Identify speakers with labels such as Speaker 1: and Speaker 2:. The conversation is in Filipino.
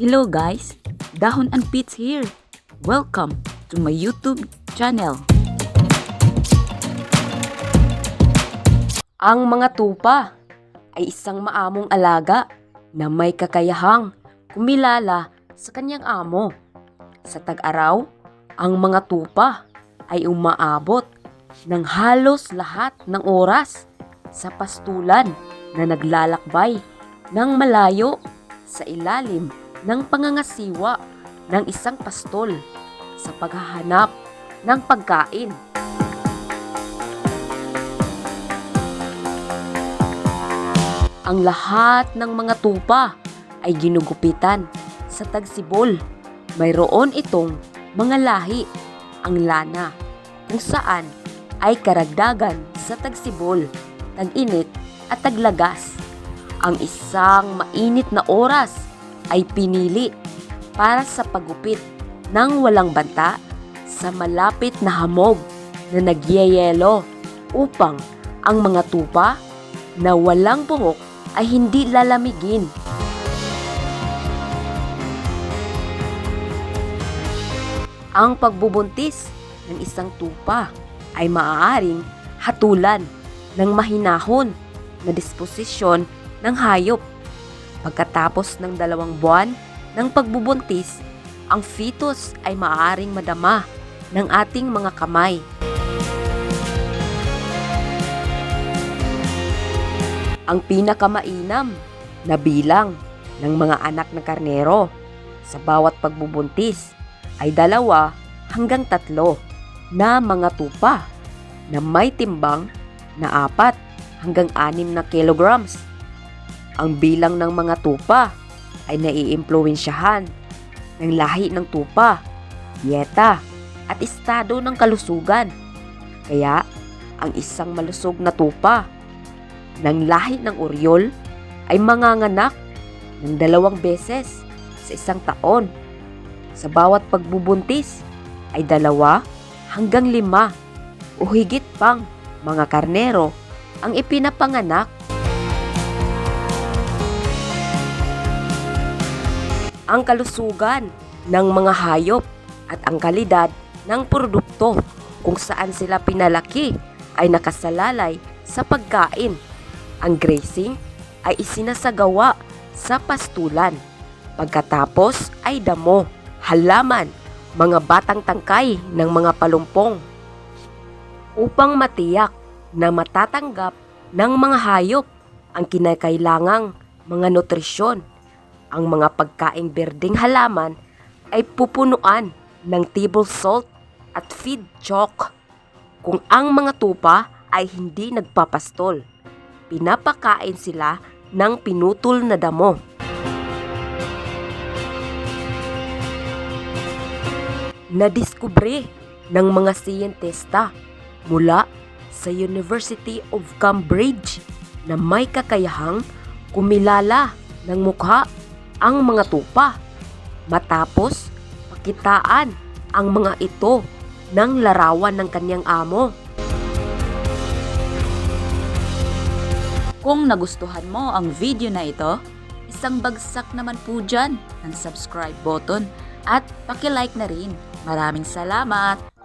Speaker 1: Hello guys, Dahon and Pits here. Welcome to my YouTube channel.
Speaker 2: Ang mga tupa ay isang maamong alaga na may kakayahang kumilala sa kanyang amo. Sa tag-araw, ang mga tupa ay umaabot ng halos lahat ng oras sa pastulan na naglalakbay ng malayo sa ilalim ng pangangasiwa ng isang pastol sa paghahanap ng pagkain. Ang lahat ng mga tupa ay ginugupitan sa tagsibol. Mayroon itong mga lahi, ang lana, kung saan ay karagdagan sa tagsibol, tag-init at taglagas. Ang isang mainit na oras ay pinili para sa pagupit ng walang banta sa malapit na hamog na nagyayelo upang ang mga tupa na walang buhok ay hindi lalamigin. Ang pagbubuntis ng isang tupa ay maaaring hatulan ng mahinahon na disposisyon ng hayop. Pagkatapos ng dalawang buwan ng pagbubuntis, ang fetus ay maaaring madama ng ating mga kamay. ang pinakamainam na bilang ng mga anak ng karnero sa bawat pagbubuntis ay dalawa hanggang tatlo na mga tupa na may timbang na apat hanggang anim na kilograms. Ang bilang ng mga tupa ay naiimpluwensyahan ng lahi ng tupa, dieta at estado ng kalusugan. Kaya ang isang malusog na tupa ng lahi ng Oriol ay manganganak ng dalawang beses sa isang taon. Sa bawat pagbubuntis ay dalawa hanggang lima o higit pang mga karnero ang ipinapanganak. Ang kalusugan ng mga hayop at ang kalidad ng produkto kung saan sila pinalaki ay nakasalalay sa pagkain ang grazing ay isinasagawa sa pastulan. Pagkatapos ay damo, halaman, mga batang tangkay ng mga palumpong. Upang matiyak na matatanggap ng mga hayop ang kinakailangang mga nutrisyon, ang mga pagkaing berdeng halaman ay pupunuan ng table salt at feed chalk kung ang mga tupa ay hindi nagpapastol pinapakain sila ng pinutol na damo. Nadiskubre ng mga siyentista mula sa University of Cambridge na may kakayahang kumilala ng mukha ang mga tupa matapos pakitaan ang mga ito ng larawan ng kanyang amo.
Speaker 1: Kung nagustuhan mo ang video na ito, isang bagsak naman po dyan ng subscribe button at pakilike na rin. Maraming salamat!